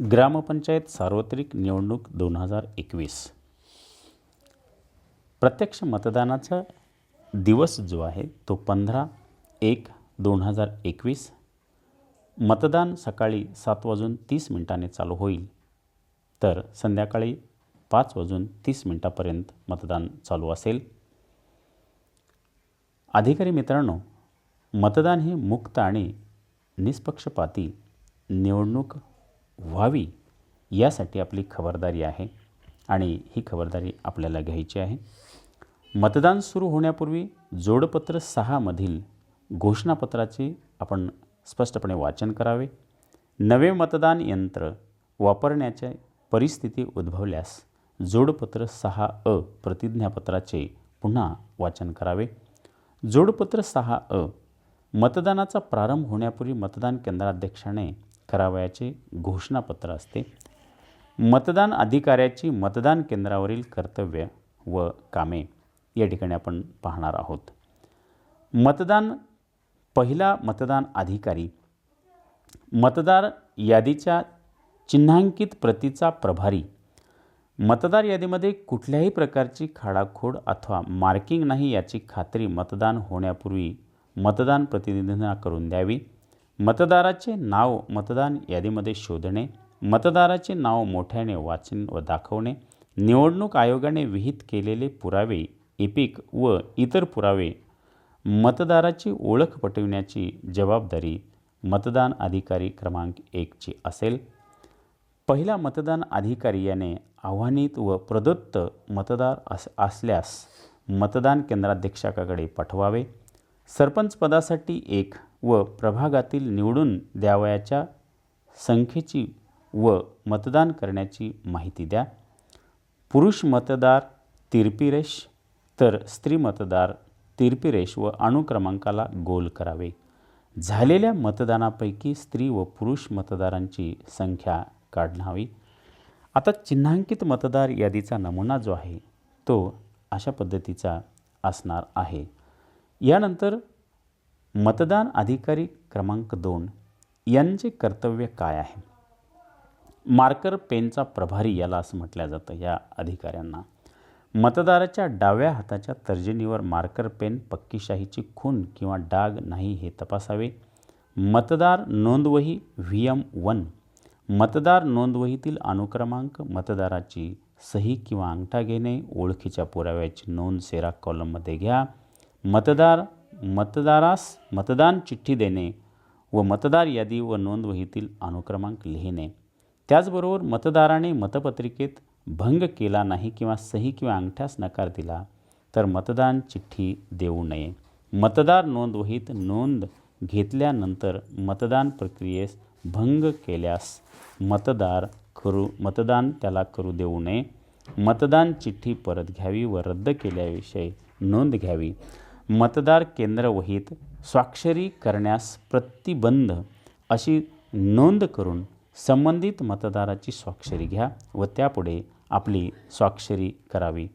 ग्रामपंचायत सार्वत्रिक निवडणूक दोन हजार एकवीस. प्रत्यक्ष मतदानाचा दिवस जो आहे तो पंधरा एक दोन हजार एकवीस. मतदान सकाळी सात वाजून तीस मिनिटांनी चालू होईल. तर संध्याकाळी पाच वाजून तीस मिनटापर्यंत मतदान चालू असेल. अधिकारी मित्रांनो मतदान हे मुक्त आणि निष्पक्षपाती निवडणूक व्हावी यासाठी आपली खबरदारी आहे आणि ही खबरदारी आपल्याला घ्यायची आहे. मतदान सुरू होण्यापूर्वी जोडपत्र सहामधील घोषणापत्राचे आपण स्पष्टपणे वाचन करावे. नवे मतदान यंत्र वापरण्याच्या परिस्थिती उद्भवल्यास जोडपत्र सहा अ प्रतिज्ञापत्राचे पुन्हा वाचन करावे. जोडपत्र सहा अ मतदानाचा प्रारंभ होण्यापूर्वी मतदान केंद्राध्यक्षाने करावयाचे घोषणापत्र असते. मतदान अधिकाऱ्याची मतदान केंद्रावरील कर्तव्य व कामे या ठिकाणी आपण पाहणार आहोत. मतदान पहिला मतदान अधिकारी. मतदार यादीच्या चिन्हांकित प्रतीचा प्रभारी. मतदार यादीमध्ये कुठल्याही प्रकारची खाडाखोड अथवा मार्किंग नाही याची खात्री मतदान होण्यापूर्वी मतदान प्रतिनिधींना करून द्यावी. मतदाराचे नाव मतदान यादीमध्ये शोधणे मतदाराचे नाव मोठ्याने वाचन व दाखवणे निवडणूक आयोगाने विहित केलेले पुरावे इपिक व इतर पुरावे मतदाराची ओळख पटविण्याची जबाबदारी मतदान अधिकारी क्रमांक एकची असेल. पहिला मतदान अधिकारी याने आव्हानित व प्रदत्त मतदार अस असल्यास मतदान केंद्राध्यक्षाकडे पाठवावे. सरपंच पदासाठी एक व प्रभागातील निवडून द्यावयाच्या संख्येची व मतदान करण्याची माहिती द्या. पुरुष मतदार तिरपिरेश तर स्त्री मतदार तिरपिरेश व अणुक्रमांकाला गोल करावे. झालेल्या मतदानापैकी स्त्री व पुरुष मतदारांची संख्या काढणावी. आता चिन्हांकित मतदार यादीचा नमुना जो आहे तो अशा पद्धतीचा असणार आहे. यानंतर मतदान अधिकारी क्रमांक दोन. यांचे कर्तव्य काय आहे? मार्कर पेनचा प्रभारी याला असं म्हटलं जातं या अधिकाऱ्यांना. मतदाराच्या डाव्या हाताच्या तर्जनीवर मार्कर पेन पक्कीशाहीची खून किंवा डाग नाही हे तपासावे. मतदार नोंदवही व्ही एम वन. मतदार नोंदवहीतील अनुक्रमांक मतदाराची सही किंवा अंगठा घेणे ओळखीच्या पुराव्याची नोंद सेरा कॉलममध्ये घ्या. मतदार मतदारास मतदान चिठ्ठी देणे व मतदार यादी व नोंदवहीतील अनुक्रमांक लिहिणे. त्याचबरोबर मतदाराने मतपत्रिकेत भंग केला नाही किंवा सही किंवा अंगठ्यास नकार दिला तर मतदान चिठ्ठी देऊ नये. मतदार नोंदवहीत नोंद घेतल्यानंतर मतदान प्रक्रियेस भंग केल्यास मतदार करू मतदान त्याला करू देऊ नये. मतदान चिठ्ठी परत घ्यावी व रद्द केल्याविषयी नोंद घ्यावी. मतदार केंद्रवहीत स्वाक्षरी करण्यास प्रतिबंध अशी नोंद करून संबंधित मतदाराची स्वाक्षरी घ्या व त्यापुढे आपली स्वाक्षरी करावी.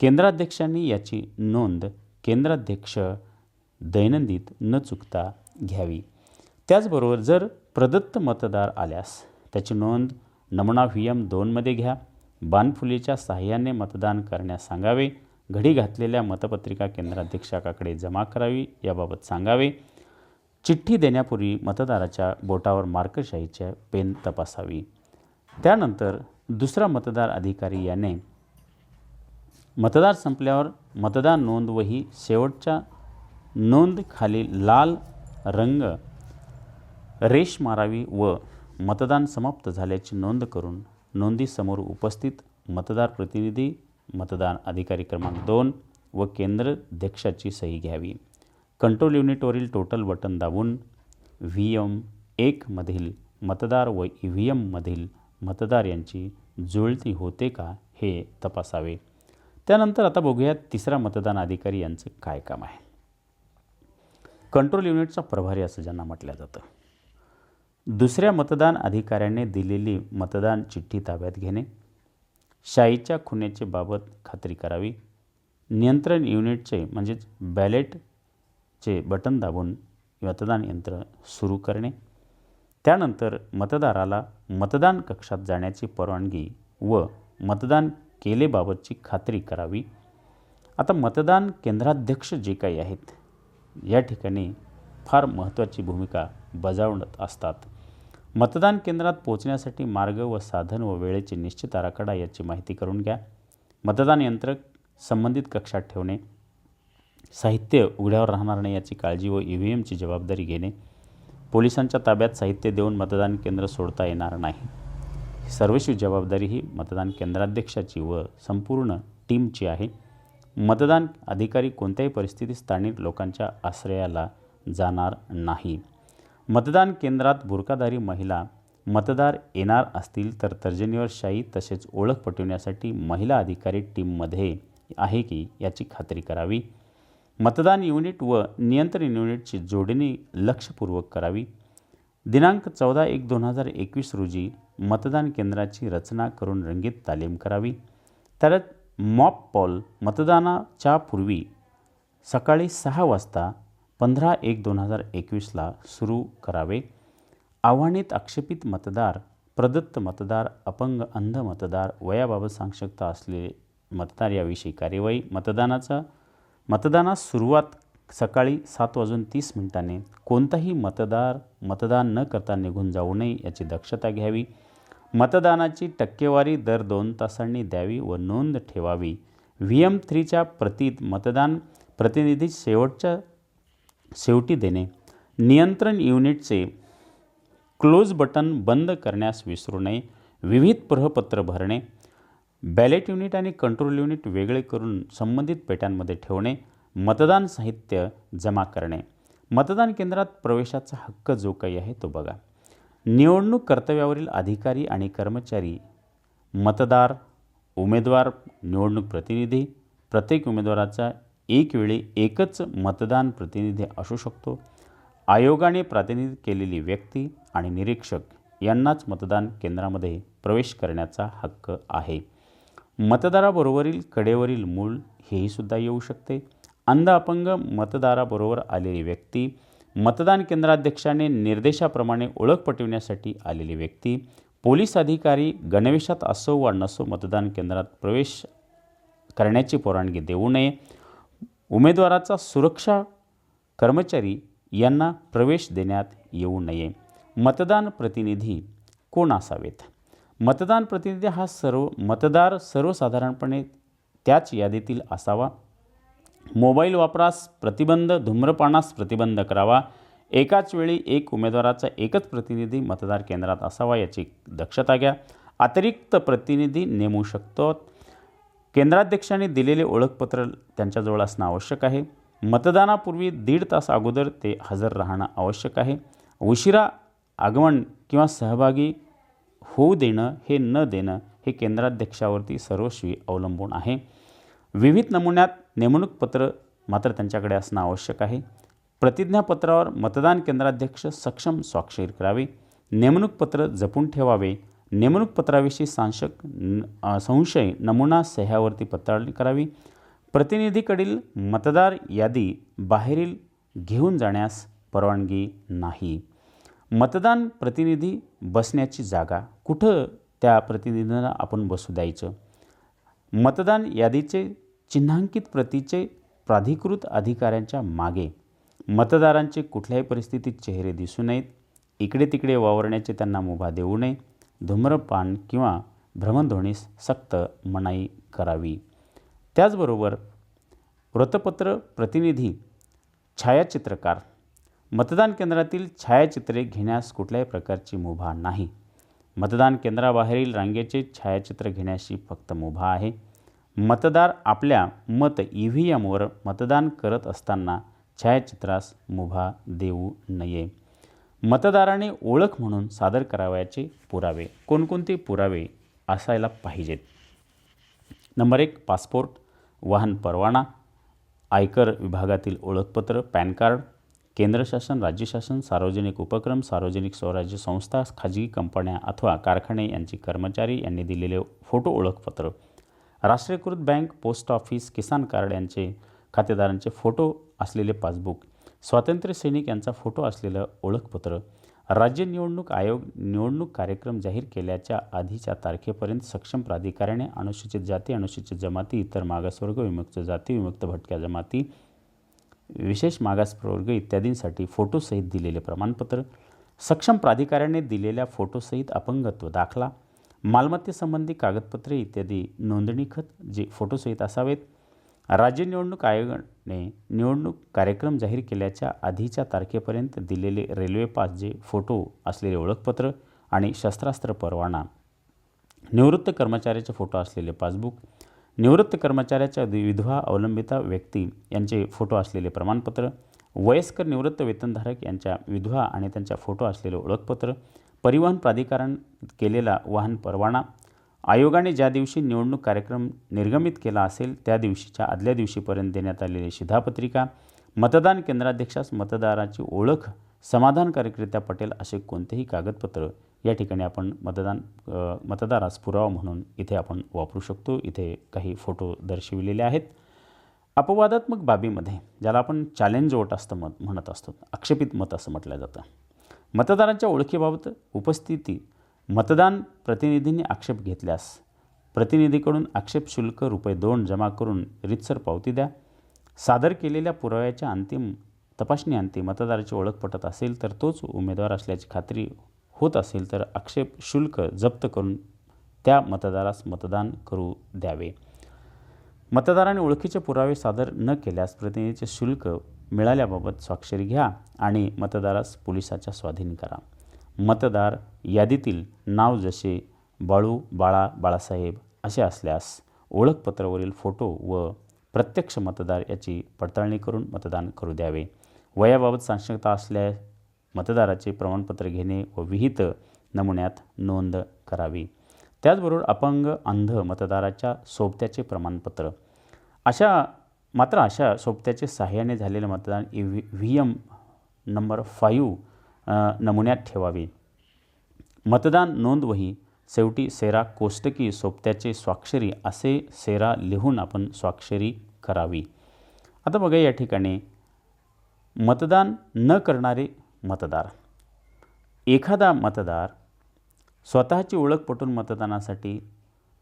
केंद्राध्यक्षांनी याची नोंद केंद्राध्यक्ष दैनंदित न चुकता घ्यावी. त्याचबरोबर जर प्रदत्त मतदार आल्यास त्याची नोंद नमुना व्ही एम दोनमध्ये घ्या. बानफुलीच्या सहाय्याने मतदान करण्यास सांगावे. घडी घातलेल्या मतपत्रिका केंद्राध्यक्षाकाकडे जमा करावी याबाबत सांगावे. चिठ्ठी देण्यापूर्वी मतदाराच्या बोटावर मार्कशाहीच्या पेन तपासावी. त्यानंतर दुसरा मतदार अधिकारी याने मतदार संपल्यावर मतदान नोंद वही शेवटच्या नोंद खाली लाल रंग रेष मारावी व मतदान समाप्त झाल्याची नोंद करून नोंदीसमोर उपस्थित मतदार प्रतिनिधी मतदान अधिकारी क्रमांक दोन व केंद्राध्यक्षाची सही घ्यावी. कंट्रोल युनिटवरील टोटल बटन दाबून व्ही एम एकमधील मतदार व ई व्ही एममधील मतदार यांची जुळती होते का हे तपासावे. त्यानंतर आता बघूया तिसरा मतदान अधिकारी यांचं काय काम आहे. कंट्रोल युनिटचा प्रभारी असं ज्यांना म्हटलं जातं. दुसऱ्या मतदान अधिकाऱ्याने दिलेली मतदान चिठ्ठी ताब्यात घेणे शाईच्या खुन्याचे बाबत खात्री करावी. नियंत्रण युनिटचे म्हणजेच बॅलेटचे बटन दाबून मतदान यंत्र सुरू करणे. त्यानंतर मतदाराला मतदान कक्षात जाण्याची परवानगी व मतदान केलेबाबतची खात्री करावी. आता मतदान केंद्राध्यक्ष जे काही आहेत या ठिकाणी फार महत्त्वाची भूमिका बजावत असतात. मतदान केंद्रात पोहोचण्यासाठी मार्ग व साधन व वेळेचे निश्चित आराखडा याची माहिती करून घ्या. मतदान यंत्र संबंधित कक्षात ठेवणे. साहित्य उघड्यावर राहणार नाही याची काळजी व ई व्ही एमची जबाबदारी घेणे. पोलिसांच्या ताब्यात साहित्य देऊन मतदान केंद्र सोडता येणार नाही. सर्वस्वी जबाबदारी ही मतदान केंद्राध्यक्षाची व संपूर्ण टीमची आहे. मतदान अधिकारी कोणत्याही परिस्थितीत स्थानिक लोकांच्या आश्रयाला जाणार नाही. मतदान केंद्रात बुरकाधारी महिला मतदार येणार असतील तर तर्जनीवर शाही तसेच ओळख पटवण्यासाठी महिला अधिकारी टीममध्ये आहे की याची खात्री करावी. मतदान युनिट व नियंत्रण युनिटची जोडणी लक्षपूर्वक करावी. दिनांक चौदा एक दोन हजार एकवीस रोजी मतदान केंद्राची रचना करून रंगीत तालीम करावी. तर मॉप पॉल मतदानाच्या पूर्वी सकाळी सहा वाजता पंधरा एक दोन हजार एकवीसला सुरू करावे. आव्हानित आक्षेपित मतदार प्रदत्त मतदार अपंग अंध मतदार वयाबाबत सांगशकता असलेले मतदार याविषयी कार्यवाही मतदानाचा मतदानास सुरुवात सकाळी सात वाजून तीस मिनिटांनी. कोणताही मतदार मतदान न करता निघून जाऊ नये याची दक्षता घ्यावी. मतदानाची टक्केवारी दर दोन तासांनी द्यावी व नोंद ठेवावी. व्ही एम थ्रीच्या प्रतीत मतदान प्रतिनिधी शेवटच्या शेवटी देणे. नियंत्रण युनिटचे क्लोज बटन बंद करण्यास विसरू नये. विविध प्रहपत्र भरणे. बॅलेट युनिट आणि कंट्रोल युनिट वेगळे करून संबंधित पेट्यांमध्ये ठेवणे. मतदान साहित्य जमा करणे. मतदान केंद्रात प्रवेशाचा हक्क जो काही आहे तो बघा. निवडणूक कर्तव्यावरील अधिकारी आणि कर्मचारी मतदार उमेदवार निवडणूक प्रतिनिधी प्रत्येक उमेदवाराचा एक वेळी एकच मतदान प्रतिनिधी असू शकतो. आयोगाने प्रातिनिधित्व केलेली व्यक्ती आणि निरीक्षक यांनाच मतदान केंद्रामध्ये प्रवेश करण्याचा हक्क आहे. मतदाराबरोबरील कडेवरील मूल हेही सुद्धा येऊ शकते. अंध अपंग मतदाराबरोबर आलेली व्यक्ती मतदान केंद्राध्यक्षाने निर्देशाप्रमाणे ओळख पटविण्यासाठी आलेली व्यक्ती पोलीस अधिकारी गणवेशात असो वा नसो मतदान केंद्रात प्रवेश करण्याची परवानगी देऊ नये उमेदवाराचा सुरक्षा कर्मचारी यांना प्रवेश देण्यात येऊ नये. मतदान प्रतिनिधी कोण असावेत? मतदान प्रतिनिधी हा सर्व मतदार सर्वसाधारणपणे त्याच यादीतील असावा. मोबाईल वापरास प्रतिबंध धूम्रपानास प्रतिबंध करावा. एकाच वेळी एक उमेदवाराचा एकच प्रतिनिधी मतदार केंद्रात असावा याची दक्षता घ्या. अतिरिक्त प्रतिनिधी नेमू शकतो केंद्राध्यक्षांनी दिलेले ओळखपत्र त्यांच्याजवळ असणं आवश्यक आहे. मतदानापूर्वी दीड तास अगोदर ते हजर राहणं आवश्यक आहे. उशिरा आगमन किंवा सहभागी होऊ देणं हे न देणं हे केंद्राध्यक्षावरती सर्वस्वी अवलंबून आहे. विविध नमुन्यात नेमणूक पत्र मात्र त्यांच्याकडे असणं आवश्यक आहे. प्रतिज्ञापत्रावर मतदान केंद्राध्यक्ष सक्षम स्वाक्षरी करावे. नेमणूक पत्र जपून ठेवावे. नेमणूक पत्राविषयी सांशक संशय नमुना सह्यावरती पत्रावली करावी. प्रतिनिधीकडील मतदार यादी बाहेरील घेऊन जाण्यास परवानगी नाही. मतदान प्रतिनिधी बसण्याची जागा कुठं त्या प्रतिनिधींना आपण बसू द्यायचं? मतदान यादीचे चिन्हांकित प्रतीचे प्राधिकृत अधिकाऱ्यांच्या मागे मतदारांचे कुठल्याही परिस्थितीत चेहरे दिसू नयेत. इकडे तिकडे वावरण्याचे त्यांना मुभा देऊ नये. धूम्रपान किंवा भ्रमणध्वनीस सक्त मनाई करावी. त्याचबरोबर वृत्तपत्र प्रतिनिधी छायाचित्रकार मतदान केंद्रातील छायाचित्रे घेण्यास कुठल्याही प्रकारची मुभा नाही. मतदान केंद्राबाहेरील रांगेचे छायाचित्र घेण्याशी फक्त मुभा आहे. मतदार आपल्या मत ई व्ही एमवर मतदान करत असताना छायाचित्रास मुभा देऊ नये. मतदाराने ओळख म्हणून सादर करावयाचे पुरावे. कोणकोणते पुरावे असायला पाहिजेत? नंबर एक पासपोर्ट वाहन परवाना आयकर विभागातील ओळखपत्र पॅन कार्ड केंद्र शासन राज्य शासन सार्वजनिक उपक्रम सार्वजनिक स्वराज्य संस्था खाजगी कंपन्या अथवा कारखाने यांचे कर्मचारी यांनी दिलेले फोटो ओळखपत्र. राष्ट्रीयकृत बँक पोस्ट ऑफिस किसान कार्ड यांचे खातेदारांचे फोटो असलेले पासबुक स्वातंत्र्य सैनिक यांचा फोटो असलेलं ओळखपत्र राज्य निवडणूक आयोग निवडणूक कार्यक्रम जाहीर केल्याच्या आधीच्या तारखेपर्यंत सक्षम प्राधिकाऱ्याने अनुसूचित जाती अनुसूचित जमाती इतर मागासवर्ग विमुक्त जाती विमुक्त भटक्या जमाती विशेष मागासवर्ग इत्यादींसाठी फोटोसहित दिलेले प्रमाणपत्र सक्षम प्राधिकाऱ्याने दिलेल्या फोटोसहित अपंगत्व दाखला मालमत्तेसंबंधी कागदपत्रे इत्यादी नोंदणीखत जे फोटोसहित असावेत राज्य निवडणूक ने निवडणूक कार्यक्रम जाहीर केल्याच्या आधीच्या तारखेपर्यंत दिलेले रेल्वे पासचे फोटो असलेले ओळखपत्र आणि शस्त्रास्त्र परवाना. निवृत्त कर्मचाऱ्याचे फोटो असलेले पासबुक निवृत्त कर्मचाऱ्याच्या विधवा अवलंबिता व्यक्ती यांचे फोटो असलेले प्रमाणपत्र वयस्कर निवृत्त वेतनधारक यांच्या विधवा आणि त्यांच्या फोटो असलेले ओळखपत्र परिवहन प्राधिकरण केलेला वाहन परवाना आयोगाने ज्या दिवशी निवडणूक कार्यक्रम निर्गमित केला असेल त्या दिवशीच्या आदल्या दिवशीपर्यंत देण्यात आलेली शिधापत्रिका मतदान केंद्राध्यक्षास मतदाराची ओळख समाधानकारकरित्या पटेल असे कोणतेही कागदपत्र या ठिकाणी आपण मतदान मतदारास पुरावा म्हणून इथे आपण वापरू शकतो. इथे काही फोटो दर्शविलेले आहेत. अपवादात्मक बाबीमध्ये ज्याला आपण चॅलेंज वोट असतं मत म्हणत असतो आक्षेपित मत असं म्हटलं जातं. मतदारांच्या ओळखीबाबत उपस्थिती मतदान प्रतिनिधींनी आक्षेप घेतल्यास प्रतिनिधीकडून आक्षेप शुल्क रुपये दोन जमा करून रितसर पावती द्या. सादर केलेल्या पुराव्याच्या अंतिम तपासणीअंती मतदाराची ओळख पटत असेल तर तोच उमेदवार असल्याची खात्री होत असेल तर आक्षेप शुल्क जप्त करून त्या मतदारास मतदान करू द्यावे. मतदाराने ओळखीचे पुरावे सादर न केल्यास प्रतिनिधीचे शुल्क मिळाल्याबाबत स्वाक्षरी घ्या आणि मतदारास पोलिसाच्या स्वाधीन करा. मतदार यादीतील नाव जसे बाळू बाळा बाळासाहेब असे असल्यास ओळखपत्रावरील फोटो व प्रत्यक्ष मतदार याची पडताळणी करून मतदान करू द्यावे. वयाबाबत साक्षरता असल्यास मतदाराचे प्रमाणपत्र घेणे व विहित नमुन्यात नोंद करावी. त्याचबरोबर अपंग अंध मतदाराच्या सोबत्याचे प्रमाणपत्र. अशा मात्र अशा सोबत्याचे सहाय्याने झालेले मतदान E V V M number five नमुन्यात ठेवावी. मतदान नोंदवही शेवटी सेरा कोष्टकी सोबत्याचे स्वाक्षरी असे सेरा लिहून आपण स्वाक्षरी करावी. आता बघा या ठिकाणी मतदान न करणारे मतदार. एखादा मतदार स्वतःची ओळख पटून मतदानासाठी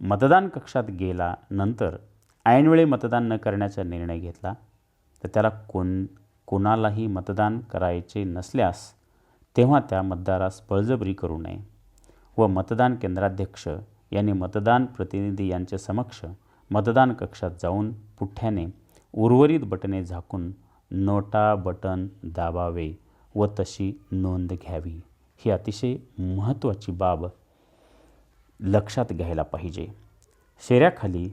मतदान कक्षात गेला नंतर ऐनवेळी मतदान न करण्याचा निर्णय घेतला तर त्याला कोण कोणालाही मतदान करायचे नसल्यास तेव्हा त्या मतदारास बळजबरी करू नये व मतदान केंद्राध्यक्ष यांनी मतदान प्रतिनिधी यांच्या समक्ष मतदान कक्षात जाऊन पुठ्ठ्याने उर्वरित बटणे झाकून नोटा बटन दाबावे व तशी नोंद घ्यावी. ही अतिशय महत्त्वाची बाब लक्षात घ्यायला पाहिजे. शेऱ्याखाली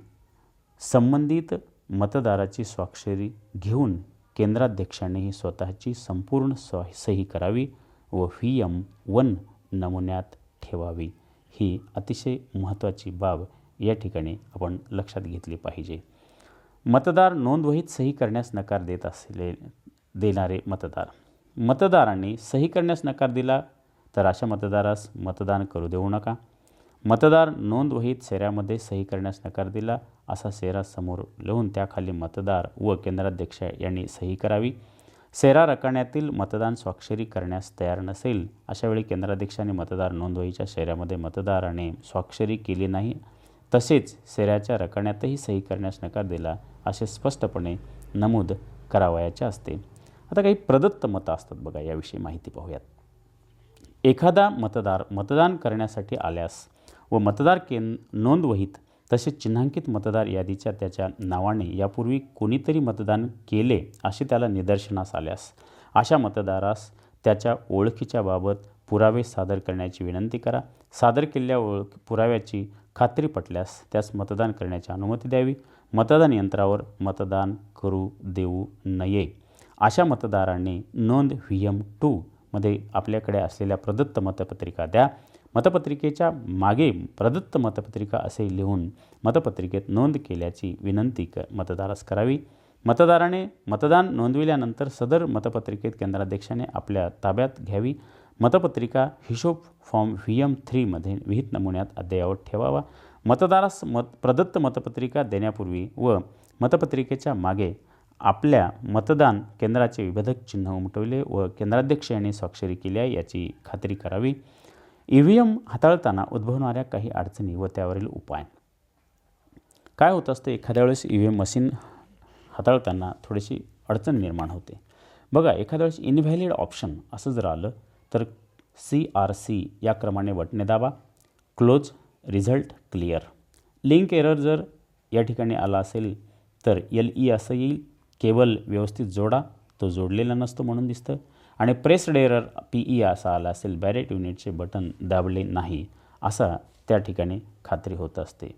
संबंधित मतदाराची स्वाक्षरी घेऊन केंद्राध्यक्षांनीही स्वतःची संपूर्ण स्व सही करावी व व्ही एम वन नमुन्यात ठेवावी. ही अतिशय महत्त्वाची बाब या ठिकाणी आपण लक्षात घेतली पाहिजे. मतदार नोंदवहीत सही करण्यास नकार देत असले देणारे मतदार. मतदारांनी सही करण्यास नकार दिला तर अशा मतदारास मतदान करू देऊ नका. मतदार नोंदवहीत सेऱ्यामध्ये सही करण्यास नकार दिला असा सेरा समोर लिहून त्याखाली मतदार व केंद्राध्यक्ष यांनी सही करावी. सेरा रकाण्यातील मतदान स्वाक्षरी करण्यास तयार नसेल अशावेळी केंद्राध्यक्षांनी मतदार नोंदवहीच्या शेऱ्यामध्ये मतदाराने स्वाक्षरी केली नाही तसेच सेऱ्याच्या रकान्यातही सही करण्यास नकार दिला असे स्पष्टपणे नमूद करावयाचे असते. आता काही प्रदत्त मतं असतात बघा याविषयी माहिती पाहूयात. एखादा मतदार मतदान करण्यासाठी आल्यास व मतदार केंद नोंदवहीत तसेच चिन्हांकित मतदार यादीच्या त्याच्या नावाने यापूर्वी कोणीतरी मतदान केले असे त्याला निदर्शनास आल्यास अशा मतदारास त्याच्या ओळखीच्या बाबत पुरावे सादर करण्याची विनंती करा. सादर केलेल्या ओळख पुराव्याची खात्री पटल्यास त्यास मतदान करण्याची अनुमती द्यावी. मतदान यंत्रावर मतदान करू देऊ नये. अशा मतदारांनी नोंद व्ही एम टूमध्ये आपल्याकडे असलेल्या प्रदत्त मतपत्रिका द्या. मतपत्रिकेच्या मागे प्रदत्त मतपत्रिका असे लिहून मतपत्रिकेत नोंद केल्याची विनंती क मतदारास करावी. मतदाराने मतदान नोंदविल्यानंतर सदर मतपत्रिकेत केंद्राध्यक्षाने आपल्या ताब्यात घ्यावी. मतपत्रिका हिशोब फॉर्म व्ही एम थ्रीमध्ये विहित नमुन्यात अद्ययावत ठेवावा. मतदारास मत प्रदत्त मतपत्रिका देण्यापूर्वी व मतपत्रिकेच्या मागे आपल्या मतदान केंद्राचे विभेदक चिन्ह उमटवले व केंद्राध्यक्ष यांनी स्वाक्षरी केली आहे याची खात्री करावी. ई व्ही एम हाताळताना उद्भवणाऱ्या काही अडचणी व त्यावरील उपाय. काय होत असतं? एखाद्या वेळेस ई व्ही एम मशीन हाताळताना थोडीशी अडचण निर्माण होते. बघा एखाद्या वेळेस इनव्हॅलिड ऑप्शन असं जर आलं तर सी आर सी या क्रमाने बटणे दाबा. Close result clear. Link error जर या ठिकाणी आला असेल तर एल ई असं येईल. केबल व्यवस्थित जोडा. तो जोडलेला नसतो म्हणून दिसतं. आणि प्रेस डेरर पी ई असा आला असेल बॅरेट युनिटचे बटन दाबले नाही असा त्या ठिकाणी खात्री होत असते.